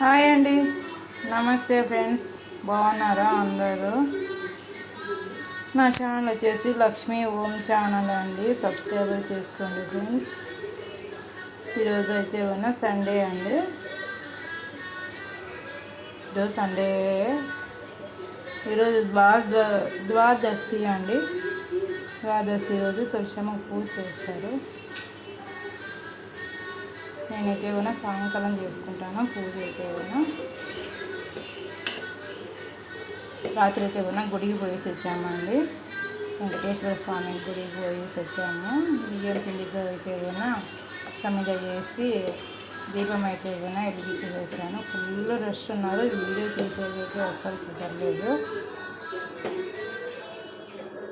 Hi అండి. నమస్తే friends. బాగున్నారా అందరూ? నా ఛానల్ వచ్చేసి లక్ష్మీ ఓం ఛానల్ అండి. సబ్స్క్రైబ్ చేసుకోండి ఫ్రెండ్స్. ఈరోజు అయితే ఉన్న సండే అండి. ఈరోజు సండే. ఈరోజు ద్వాద ద్వాదశి అండి. ద్వాదశి రోజు తులసమ్మ పూజ చేస్తారు. నేనైతే కూడా సాయంకాలం చేసుకుంటాను పూజ అయితే కూడా. రాత్రి అయితే కూడా గుడికి పోయేసి వచ్చామండి. వెంకటేశ్వర స్వామి గుడికి పోయేసి వచ్చాము. బియ్యం పిండితో అయితే కూడా సమిద చేసి దీపం అయితే కూడా వెలిగించి వచ్చాను ఫుల్ రష్ ఉన్నారు. వీడియో తీసేది అయితే అస్సలు కుదరలేదు.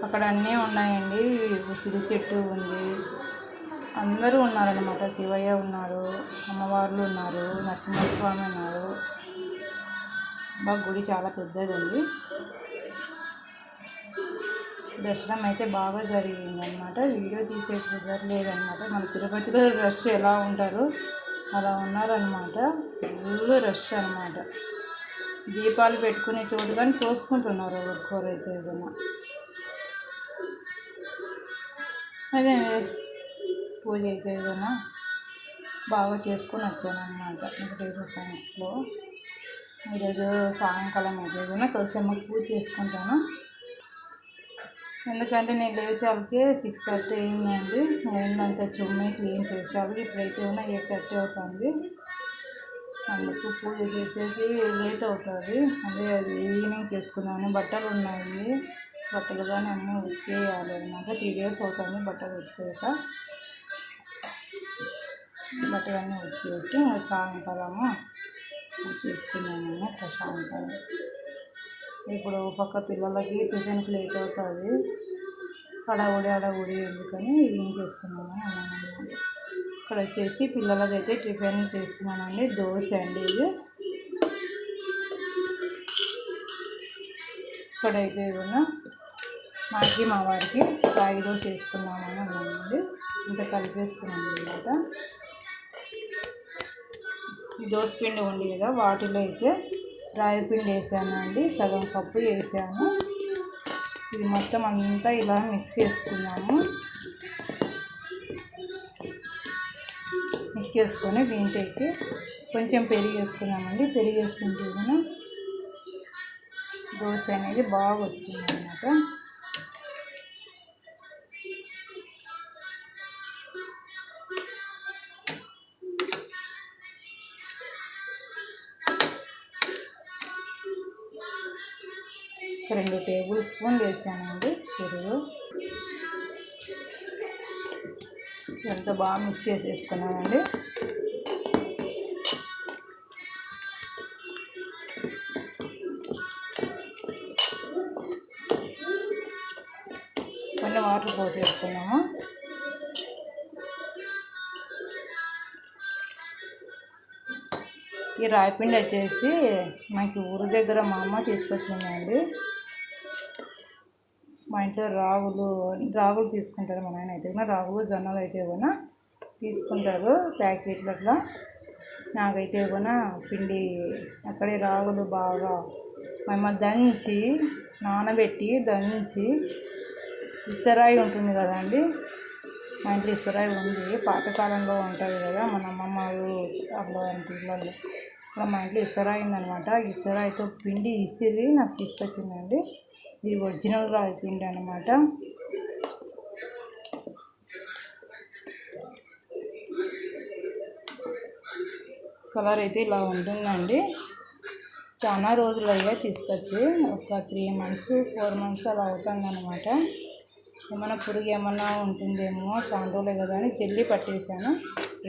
అక్కడ అన్నీ ఉన్నాయండి. ఉసిరి చెట్టు ఉంది. అందరూ ఉన్నారనమాట శివయ్య ఉన్నారు అమ్మవార్లు ఉన్నారు నరసింహస్వామి ఉన్నారు. బాగా గుడి చాలా పెద్దదండి. దర్శనం అయితే బాగా జరిగిందనమాట వీడియో తీసే కుదరలేదనమాట మన తిరుపతిలో రష్ ఎలా ఉంటారు అలా ఉన్నారనమాట ఫుల్ రష్ అనమాట దీపాలు పెట్టుకునే చోటు కానీ చూసుకుంటున్నారు ఒక్కొక్కరైతే ఏదైనా. అదే పూజ అయితే ఏదైనా బాగా చేసుకొని వచ్చాను అనమాట వెంకటేశ్వర ఈరోజు సాయంకాలం అయితే ఏదైనా తులసమ్మ పూజ చేసుకుంటాను. ఎందుకంటే నేను లేచేవాళ్ళకి సిక్స్ థర్టీ అయిందండి. నేనంతా చుమ్మే క్లీన్ చేసేవాళ్ళకి ఇప్పుడైతే ఉన్న ఎయిట్ థర్టీ అవుతుంది. అందుకు పూజ చేసేసి లేట్ అవుతుంది. అదే అది ఈవినింగ్ చేసుకున్నాను బట్టలు ఉన్నాయి. బట్టలు కానీ అన్నీ ఉతికేయాలి అనమాట త్రీ డేస్ అవుతుంది బట్టలు ఉతికేయక. బట్టలన్నీ వచ్చేసి సాయంకాలము చేసుకున్నాను సాయంకాలం ఇప్పుడు పక్క పిల్లలకి టిఫిన్కి లేట్ అవుతుంది. అడవుడి అడవుడి ఎందుకని ఏం చేసుకున్నామని అన్నాను ఇక్కడ వచ్చేసి పిల్లలకి అయితే టిఫిన్ చేస్తున్నానండి. దోశ అండి ఇది. ఇక్కడైతే కూడా మాకి మా వారికి రాగి చేసుకున్నామని అన్నానండి. ఇంకా కలిపేస్తున్నాను అనమాట పిండి ఉంది కదా వాటిలో అయితే రాయి పిండి వేసాను అండి సగం కప్పు వేసాను. ఇది మొత్తం అంతా ఇలా మిక్స్ చేసుకున్నాము. మిక్స్ చేసుకొని అయితే కొంచెం పెరిగి వేసుకున్నామండి. పెరిగి వేసుకుంటే దోశ అనేది బాగా వస్తుంది అన్నమాట రెండు టేబుల్ స్పూన్ వేసానండి పెరుగు. ఎంత బాగా మిక్స్ చేసేసుకున్నానండి. కొన్ని వాటర్ పోసేసుకున్నాము. ఈ రాయిపిండి వచ్చేసి మనకి ఊరు దగ్గర మా అమ్మ తీసుకొచ్చిందండి. మా ఇంట్లో రాగులు రాగులు తీసుకుంటారు మా నాయన అయితే. కూడా రాగులు జొన్నలు అయితే కూడా తీసుకుంటారు ప్యాకెట్లు అట్లా. నాకైతే కూడా పిండి అక్కడే రాగులు బాగా మేము దంచి నానబెట్టి దంచి ఇసరాయి ఉంటుంది కదండి మా ఇంట్లో ఇసరాయి ఉంది. పాతకాలంలో ఉంటుంది కదా మన అమ్మమ్మలు అట్లాంటి ఇళ్ళల్లో. అలా మా ఇంట్లో ఇసరాయి ఉందనమాట ఇసరాయితో పిండి ఇసిరి నాకు తీసుకొచ్చిందండి. ఇది ఒరిజినల్ రాయి పిండి అనమాట కలర్ అయితే ఇలా ఉంటుందండి. చాలా రోజులు అయ్యా తీసుకొచ్చి ఒక త్రీ మంత్స్ ఫోర్ మంత్స్ అలా అవుతుంది అనమాట ఏమైనా పురుగు ఏమన్నా ఉంటుందేమో చాలా రోజులే కదా అని జల్లి పట్టేశాను.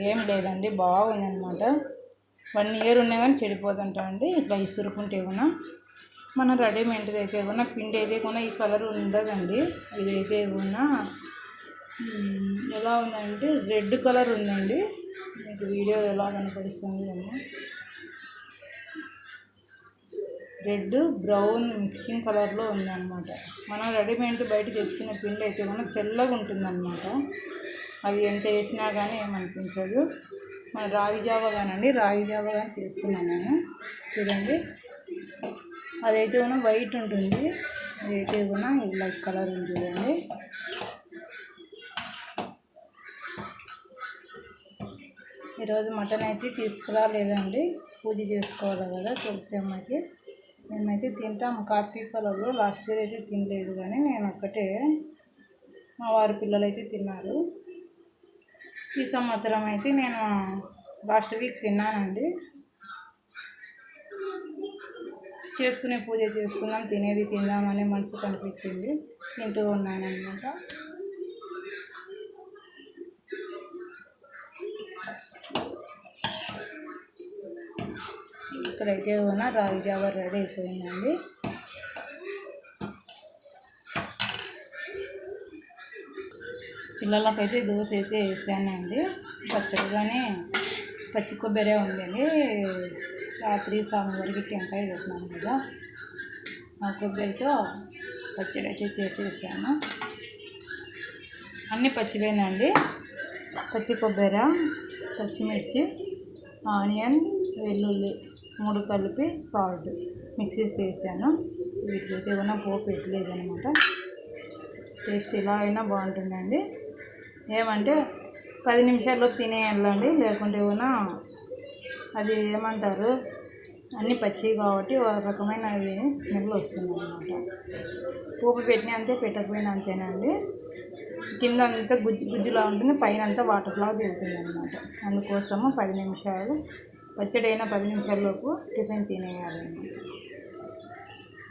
ఏం లేదండి బాగుందనమాట వన్ ఇయర్ ఉన్నా కానీ చెడిపోతుంటా అండి ఇట్లా ఇసురుకుంటే ఏమన్నా. మన రెడీమేడ్ అయితే కూడా పిండి అయితే కూడా ఈ కలర్ ఉండదండి. ఇదైతే కూడా ఎలా ఉందంటే రెడ్ కలర్ ఉందండి. మీకు వీడియో ఎలా కనపడుస్తుంది ఏమో రెడ్ బ్రౌన్ మిక్సింగ్ కలర్లో ఉందన్నమాట. మనం రెడీమేడ్ బయట తెచ్చుకున్న పిండి అయితే కూడా తెల్లగా ఉంటుందన్నమాట. అది ఎంత వేసినా కానీ ఏమనిపించదు. మన రాగి జావా కానండి రాగి జావా కానీ చేస్తున్నాను నేను. చూడండి. అదైతే కూడా వైట్ ఉంటుంది. అదైతే కూడా బ్లాక్ కలర్ ఉంటుందండి ఈరోజు మటన్ అయితే తీసుకురాలేదండి. పూజ చేసుకోవాలి కదా తులసి అమ్మకి మేమైతే తింటాం. పొలంలో లాస్ట్ ఇయర్ అయితే తినలేదు కానీ నేను ఒక్కటే. మా వారి పిల్లలు అయితే తిన్నారు. ఈ సంవత్సరం అయితే నేను లాస్ట్ వీక్ తిన్నానండి. చేసుకునే పూజ చేసుకుందాం తినేది తిందామనే మనసు కనిపించింది. తింటూ ఉన్నానన్నమాట. ఇక్కడైతే ఉన్న రాగి జావా రెడీ అయిపోయిందండి. పిల్లలకైతే దోశ అయితే వేసానండి. పచ్చడిగానే పచ్చి కొబ్బరి ఉందండి. రాత్రి స్వామివారికి టెంకాయ పెట్టినాను కదా. ఆ కొబ్బరితో పచ్చడి అయితే చేసేసాను అన్నీ పచ్చివేనండి. పచ్చి కొబ్బరి పచ్చిమిర్చి ఆనియన్ వెల్లుల్లి మూడు కలిపి సాల్ట్ మిక్సీ చేశాను. వీటికైతే ఏమైనా పోపు పెట్టలేదు అనమాట టేస్ట్ ఇలా అయినా బాగుంటుందండి. ఏమంటే పది నిమిషాల్లో తినేయాలండి. లేకుంటే ఏమైనా అది ఏమంటారు? అన్నీ పచ్చివి కాబట్టి ఒక రకమైన అవి స్మెల్ వస్తుంది అనమాట పోపు పెట్టినా అంతే పెట్టకపోయినా అంతేనండి కింద అంతా గుజ్జు గుజ్జులా ఉంటుంది పైన అంతా వాటర్లా దిగుతుంది అనమాట అందుకోసము పది నిమిషాలు పచ్చడి అయిన పది నిమిషాల్లోపు టిఫిన్ తినేయాలండి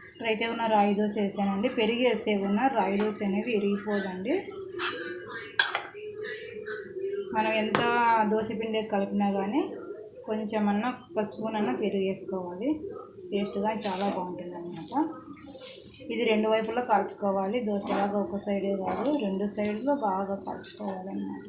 ఇక్కడైతే ఉన్న రాయి దోశ వేసానండి. పెరిగి వేస్తే ఉన్న రాయి దోశ అనేది ఇరిగిపోదండి మనం ఎంత దోశ పిండి కలిపినా కానీ కొంచెం అన్న ఒక స్పూన్ అన్న పెరుగు వేసుకోవాలి. టేస్ట్గా చాలా బాగుంటుంది అనమాట ఇది రెండు వైపులా కాల్చుకోవాలి దోశలాగా ఒక సైడే కాదు రెండు సైడ్లో బాగా కాల్చుకోవాలన్నమాట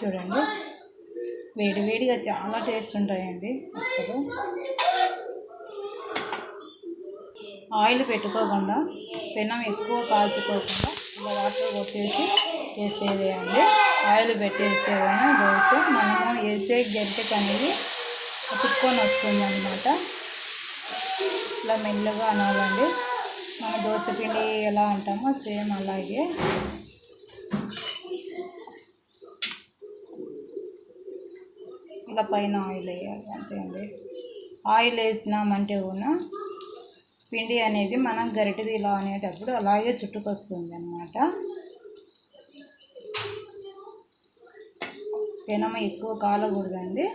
చూడండి. వేడి వేడిగా చాలా టేస్ట్ ఉంటాయండి అసలు ఆయిల్ పెట్టుకోకుండా పెనం ఎక్కువ కాల్చుకోకుండా ఇలా వాటర్ కొట్టేసి వేసేది అండి ఆయిల్ పెట్టేసేదాన్ని దోశ మనము వేసే గడ్డకి అనేది అతుక్కొని వస్తుంది అనమాట ఇలా మెల్లగా అనాలండి. మన దోశ పిండి ఎలా అంటామో సేమ్ అలాగే. ఇలా పైన ఆయిల్ వేయాలి అంతే అండి ఆయిల్ వేసినామంటే కూడా పిండి అనేది మనం గరిటది ఇలా అనేటప్పుడు అలాగే చుట్టుకొస్తుంది అన్నమాట పెనమ ఎక్కువ కాలకూడదండి.